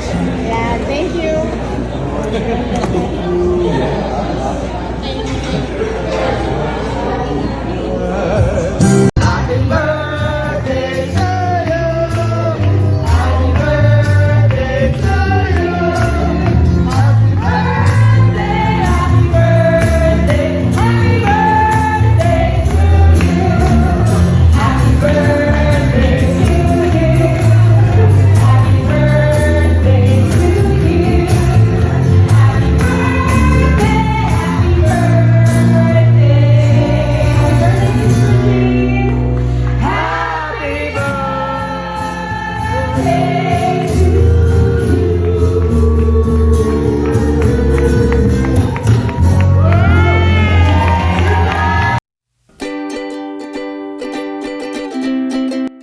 Yeah, thank you.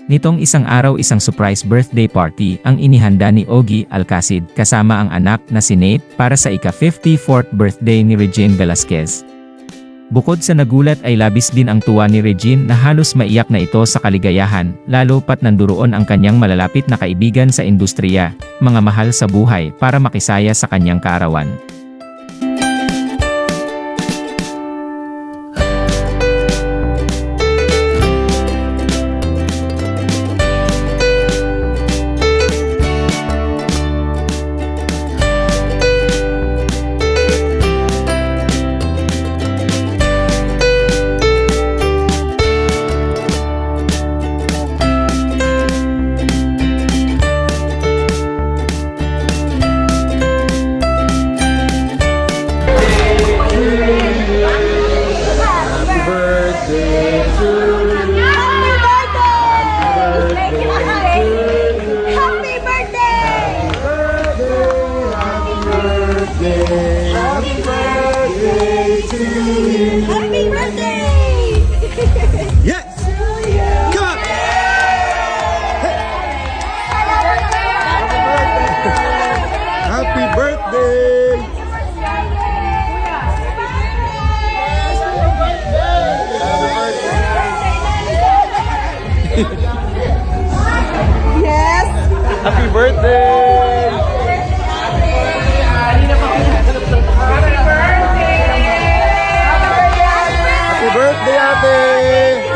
Nitong isang araw isang surprise birthday party ang inihanda ni Ogie Alcacid kasama ang anak na si Nate para sa ika-54th birthday ni Regine Velasquez. Bukod sa nagulat ay labis din ang tuwa ni Regine na halos maiyak na ito sa kaligayahan, lalo pat nanduroon ang kanyang malalapit na kaibigan sa industriya, mga mahal sa buhay para makisaya sa kanyang kaarawan. Yes! Come on! Happy birthday! Yes! Happy birthday! Birthday, ate!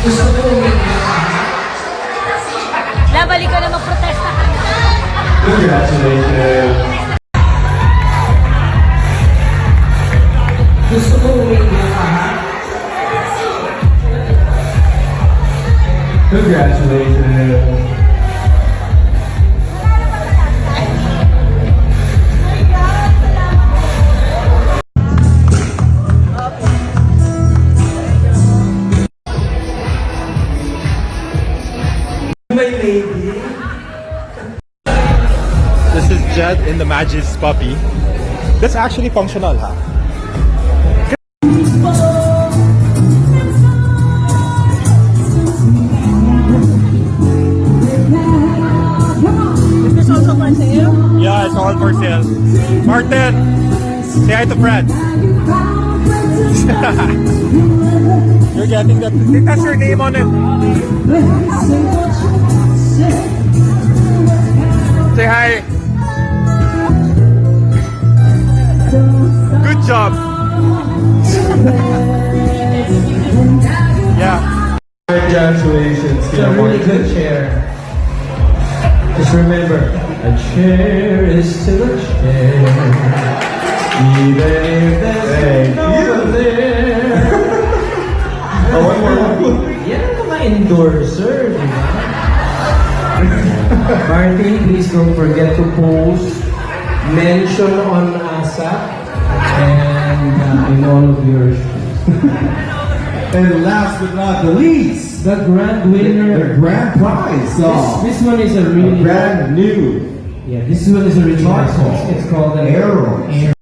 Gusto ko Labali ko na magprotesta ka. Congratulations. Gusto ko umiiyak ka ha? Congratulations. In the Magis puppy. That's actually functional, ha? Is this also for sale? Yeah, it's all for sale. Martin, say hi to Fred. You're getting that. It has your name on it. job. yeah. Congratulations. It's a really good chair. Just remember, a chair is still a chair. Even if there's no one there. oh, one more, Yeah, more. Mga endorser, Marty, please don't forget to post mention on ASAP and uh, in all of your And last but not the least, The grand winner, the winner. grand prize This, this one is a a brand new yeah. This one is a really nice one. It's called an Aero.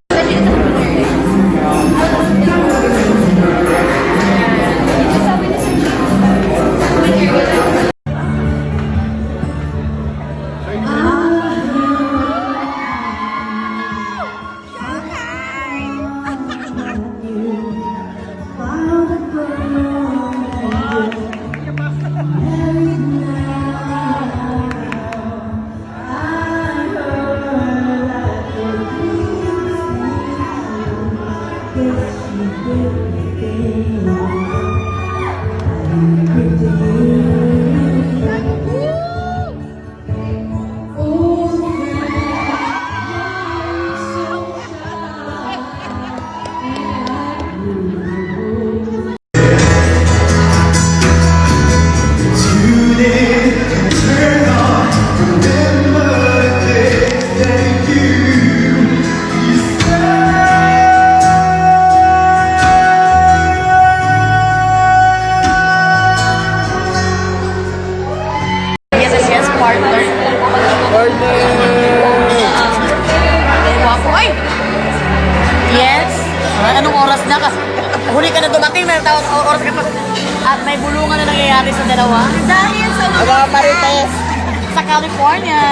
Aero. Yes, malaki na taon oras kapag at may bulungan na nangyayari sa dalawa. Dahil sa mga Mga. Sa California.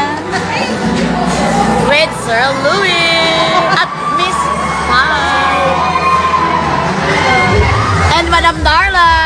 With Sir Louis. At Miss Pai. And Madam Darla.